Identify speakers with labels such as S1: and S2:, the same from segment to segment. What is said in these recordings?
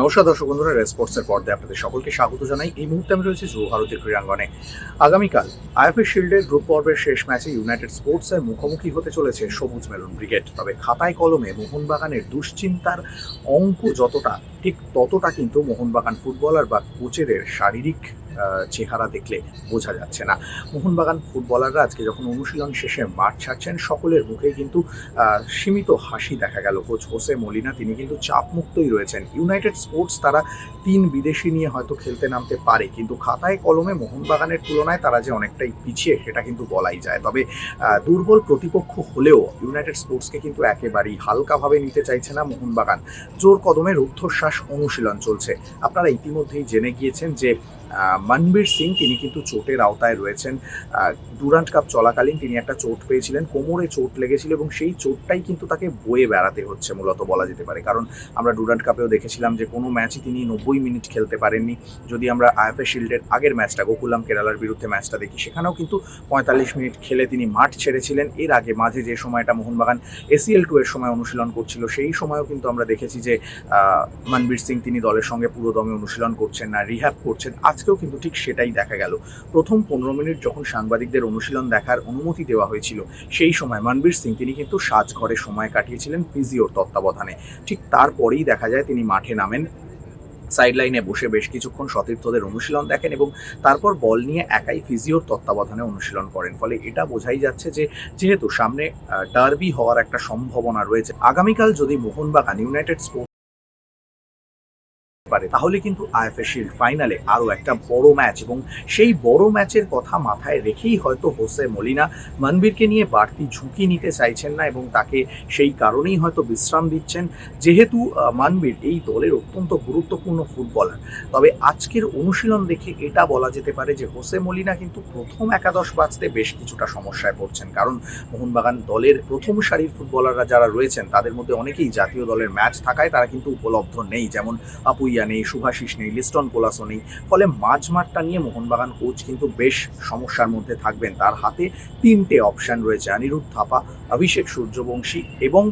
S1: নমস্কার দর্শক বন্ধুরা রেসপোর্টসের পর্দায় আপনাদের সকলকে স্বাগত জানাই। এই মুহূর্তে আমি রয়েছি যুব ভারতের ক্রীড়াঙ্গনে আগামীকাল আইএফএ শিল্ডের গ্রুপ পর্বের শেষ ম্যাচে ইউনাইটেড স্পোর্টসের মুখোমুখি হতে চলেছে সবুজ মেলন ব্রিগেড। তবে খাতায় কলমে মোহনবাগানের দুশ্চিন্তার অঙ্ক যতটা, ঠিক ততটা কিন্তু মোহনবাগান ফুটবলার বা কোচেদের শারীরিক চেহারা দেখলে বোঝা যাচ্ছে না। মোহনবাগান ফুটবলাররা আজকে যখন অনুশীলন শেষে মাঠ ছাড়ছেন, সকলের মুখেই কিন্তু সীমিত হাসি দেখা গেল। কোচ হোসে মলিনা, তিনি কিন্তু চাপমুক্তই রয়েছেন। ইউনাইটেড স্পোর্টস তারা তিন বিদেশি নিয়ে হয়তো খেলতে নামতে পারে, কিন্তু খাতায় কলমে মোহনবাগানের তুলনায় তারা যে অনেকটাই পিছিয়ে, সেটা কিন্তু বলাই যায়। তবে দুর্বল প্রতিপক্ষ হলেও ইউনাইটেড স্পোর্টসকে কিন্তু একেবারেই হালকাভাবে নিতে চাইছে না মোহনবাগান। জোর কদমে রুদ্ধশ্বাস অনুশীলন চলছে। আপনারা ইতিমধ্যেই জেনে গিয়েছেন যে মনবীর সিং, তিনি কিন্তু চোটের আওতায় রয়েছেন। ডুরান্ট কাপ চলাকালীন তিনি একটা চোট পেয়েছিলেন, কোমরে চোট লেগেছিল এবং সেই চোটটাই কিন্তু তাকে বয়ে বেড়াতে হচ্ছে মূলত বলা যেতে পারে। কারণ আমরা ডুরান্ট কাপেও দেখেছিলাম যে কোনো ম্যাচই তিনি নব্বই মিনিট খেলতে পারেননি। যদি আমরা আইএফএ শিল্ডের আগের ম্যাচটা, গোকুলাম কেরালার বিরুদ্ধে ম্যাচটা দেখি, সেখানেও কিন্তু পঁয়তাল্লিশ মিনিট খেলে তিনি মাঠ ছেড়েছিলেন। এর আগে মাঝে যে সময়টা মোহনবাগান এসিএল টু এর সময় অনুশীলন করছিল, সেই সময়ও কিন্তু আমরা দেখেছি যে মনবীর সিং তিনি দলের সঙ্গে পুরো দমে অনুশীলন করছেন না, রিহ্যাব করছেন। আজকেও কিন্তু ঠিক সেটাই দেখা গেল। প্রথম পনেরো মিনিট যখন সাংবাদিকদের অনুশীলন দেখার অনুমতি দেওয়া হয়েছিল, সেই সময় মনবীর সিং তিনি কিন্তু সাজঘরে সময় কাটিয়েছিলেন ফিজিওর তত্ত্বাবধানে। ঠিক তারপরেই দেখা যায় তিনি মাঠে নামেন সাইড লাইনে বসে বেশ কিছুক্ষণ সতীর্থদের অনুশীলন দেখেন এবং তারপর বল নিয়ে একাই ফিজিওর তত্ত্বাবধানে অনুশীলন করেন। ফলে এটা বোঝাই যাচ্ছে যে, যেহেতু সামনে ডার্বি হওয়ার একটা সম্ভাবনা রয়েছে, আগামীকাল যদি মোহনবাগান ইউনাইটেড স্পোর্টস পারে। তাহলে কিন্তু আইএফএ শিল্ড ফাইনালে আরও একটা বড় ম্যাচ এবং সেই বড় ম্যাচের কথা মাথায় রেখেই হয়তো হোসে মলিনা মনবীরকে নিয়ে বাড়তি ঝুঁকি নিতে চাইছেন না এবং তাকে সেই কারণেই হয়তো বিশ্রাম দিচ্ছেন। যেহেতু মানবীর এই দলের অত্যন্ত গুরুত্বপূর্ণ ফুটবলার। তবে আজকের অনুশীলন দেখে এটা বলা যেতে পারে যে হোসে মলিনা কিন্তু প্রথম একাদশ বাঁচতে বেশ কিছুটা সমস্যায় পড়ছেন। কারণ মোহনবাগান দলের প্রথম সারির ফুটবলাররা যারা রয়েছেন, তাদের মধ্যে অনেকেই জাতীয় দলের ম্যাচ থাকায় তারা কিন্তু উপলব্ধ নেই। যেমন আপুইয়া নেই শুভাশিস নেই লিস্টন পোলাসও নেই। ফলে মাঝমাঠটা নিয়ে মোহনবাগান কোচ কিন্তু বেশ সমস্যার মধ্যে থাকবেন। তার হাতে তিনটে অপশন রয়েছে অনিরুদ্ধ থাপা অভিষেক সূর্যবংশী এবং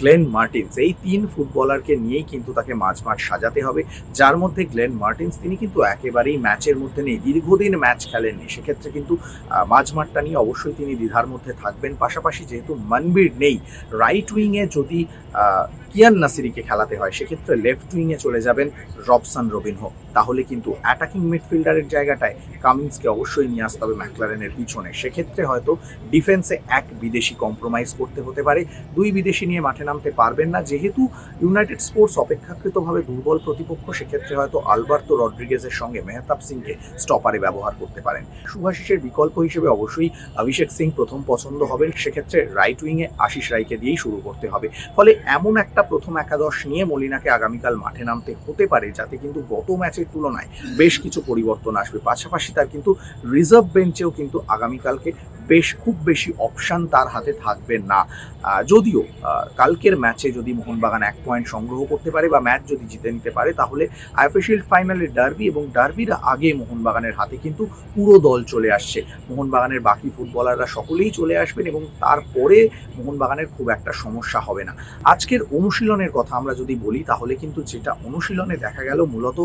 S1: গ্লেন মার্টিন্স। এই তিন ফুটবলারকে নিয়েই কিন্তু তাকে মাঝ মাঠ সাজাতে হবে। যার মধ্যে গ্লেন মার্টিন্স তিনি কিন্তু একেবারেই ম্যাচের মধ্যে নেই দীর্ঘদিন ম্যাচ খেলেননি। সেক্ষেত্রে কিন্তু আহ, মাঝ মাঠটা নিয়ে অবশ্যই তিনি দ্বিধার মধ্যে থাকবেন। পাশাপাশি যেহেতু মনবীর নেই রাইট উইংয়ে যদি কিয়ান নাসিরিকে খেলাতে হয় সেক্ষেত্রে লেফট উইংয়ে চলে যাবেন রবসান রবিনহো। তাহলে কিন্তু অ্যাটাকিং মিডফিল্ডারের জায়গাটায় কামিন্সকে অবশ্যই নিয়ে আসতে হবে ম্যাকলারেনের পিছনে। সেক্ষেত্রে হয়তো ডিফেন্সে এক বিদেশি কম্প্রোমাইজ করতে হতে পারে। দুই বিদেশি নিয়ে মাঠে নামতে পারবেন না। যেহেতু ইউনাইটেড স্পোর্টস অপেক্ষাকৃতভাবে দুর্বল প্রতিপক্ষ, সেক্ষেত্রে হয়তো আলবার্তো রড্রিগেজের সঙ্গে মেহতাব সিংকে স্টপারে ব্যবহার করতে পারেন। শুভাশিসের বিকল্প হিসেবে অবশ্যই অভিষেক সিং প্রথম পছন্দ হবেন। সেক্ষেত্রে রাইট উইংয়ে আশিস রাইকে দিয়েই শুরু করতে হবে। ফলে এমন একটা প্রথম একাদশ নিয়ে মলিনাকে আগামীকাল মাঠে নামতে হতে পারে যাতে কিন্তু গত ম্যাচের তুলনায় বেশ কিছু পরিবর্তন আসবে। পাশাপাশি তার কিন্তু রিজার্ভ বেঞ্চেও কিন্তু আগামীকালকে বেশ, খুব বেশি অপশান তার হাতে থাকবে না। যদিও কালকের ম্যাচে যদি মোহনবাগান এক পয়েন্ট সংগ্রহ করতে পারে বা ম্যাচ যদি জিতে নিতে পারে, তাহলে আইএফএ শিল্ড ফাইনালের ডার্বি এবং ডার্বির আগে মোহনবাগানের হাতে কিন্তু পুরো দল চলে আসছে। মোহনবাগানের বাকি ফুটবলাররা সকলেই চলে আসবেন এবং তারপরে মোহনবাগানের খুব একটা সমস্যা হবে না। আজকের অনুশীলনের কথা আমরা যদি বলি, তাহলে কিন্তু যেটা অনুশীলনে দেখা গেল, মূলত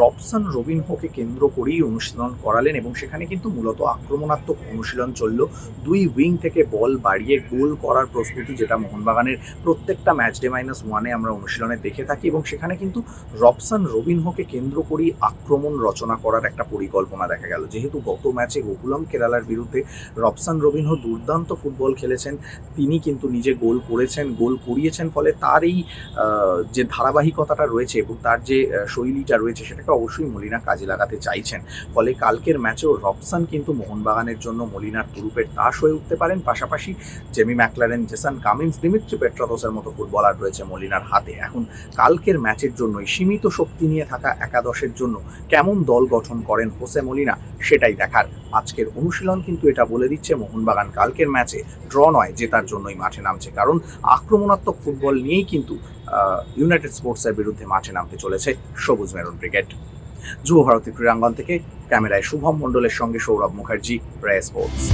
S1: রবসন রবিনহোকে কেন্দ্র করেই অনুশীলন করালেন এবং সেখানে কিন্তু মূলত আক্রমণাত্মক অনুশীলন চলল। দুই উইং থেকে বল বাড়িয়ে গোল করার প্রস্তুতি যেটা মোহনবাগানের প্রত্যেকটা ম্যাচ ডে মাইনাস ওয়ানে আমরা অনুশীলনে দেখে থাকি এবং সেখানে কিন্তু রবসন রবিনহোকে কেন্দ্র করেই আক্রমণ রচনা করার একটা পরিকল্পনা দেখা গেল। যেহেতু গত ম্যাচে গোকুলাম কেরালার বিরুদ্ধে রবসন রবিনহো দুর্দান্ত ফুটবল খেলেছেন, তিনি কিন্তু নিজে গোল করেছেন, গোল করিয়েছেন, ফলে তার এই যে ধারাবাহিকতাটা রয়েছে এবং তার যে শৈলীটা রয়েছে সেটাকে অবশ্যই মলিনা কাজে লাগাতে চাইছেন। ফলে কালকের ম্যাচেও রবসান কিন্তু মোহনবাগানের জন্য মলিনার তুরুপের দাস হয়ে উঠতে পারেন। পাশাপাশি Jamie Maclaren, Jason Cummings, Dimitri পেট্রাতোসের মতো ফুটবলার রয়েছে মলিনার হাতে। এখন কালকের ম্যাচের জন্যই সীমিত শক্তি নিয়ে থাকা একাদশের জন্য কেমন দল গঠন করেন হোসে মলিনা, সেটাই দেখার আজকের অনুশীলন। কিন্তু এটা বলে দিচ্ছে মোহনবাগান কালকের ম্যাচে ড্র নয় জেতার জন্যই মাঠে নামছে। কারণ আক্রমণাত্মক ফুটবল নিয়েই কিন্তু ইউনাইটেড স্পোর্টসের বিরুদ্ধে মাঠে নামতে চলেছে সবুজ মেরুন ব্রিগেড যুব ভারতী ক্রীড়াঙ্গন থেকে ক্যামেরায় শুভম মণ্ডলের সঙ্গে সৌরভ মুখার্জি রায় স্পোর্টস।